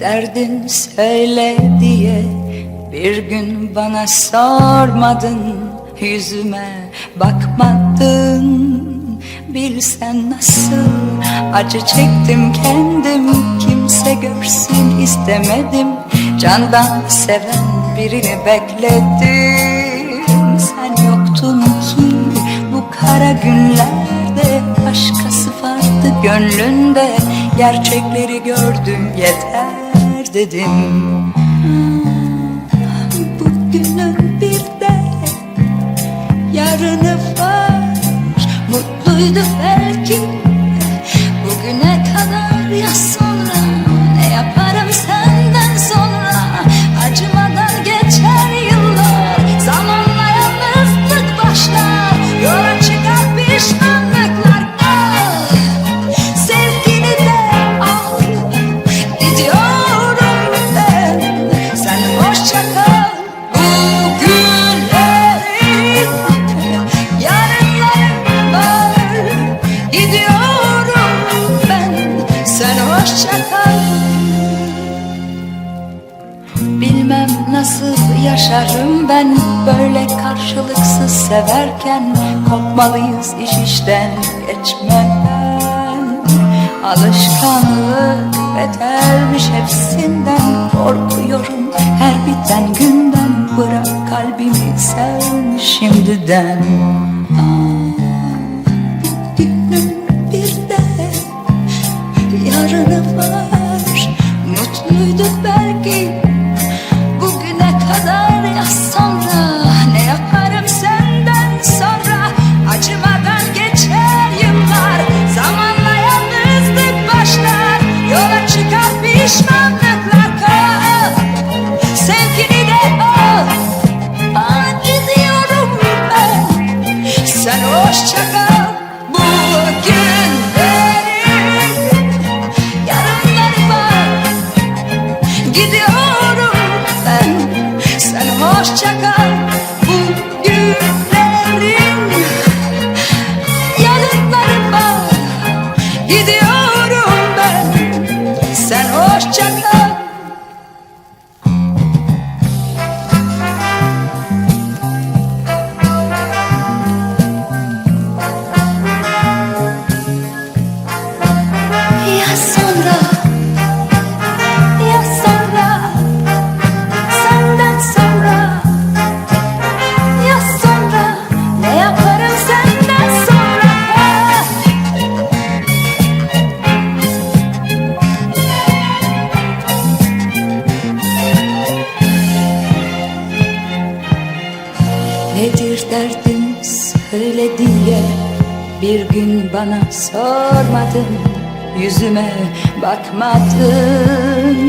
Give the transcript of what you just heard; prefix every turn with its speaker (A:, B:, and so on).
A: derdin söyle diye Bir gün bana sormadın Yüzüme bakmadın. Bilsen nasıl acı çektim kendim Kimse görsün istemedim. Candan seven birini bekledim. Sen yoktun ki bu kara günlerde Başkası vardı gönlünde Gerçekleri gördüm yeter dedim. Bugünün bir de yarını Bilmem nasıl yaşarım ben Böyle karşılıksız severken. Kopmalıyız iş işten geçmeden. Alışkanlık betermiş hepsinden. Korkuyorum her biten günden. Bırak kalbimi sen şimdiden. Günün bir de yarını var. Mutluyduk belki sen söyle diye Bir gün bana sormadın Yüzüme bakmadın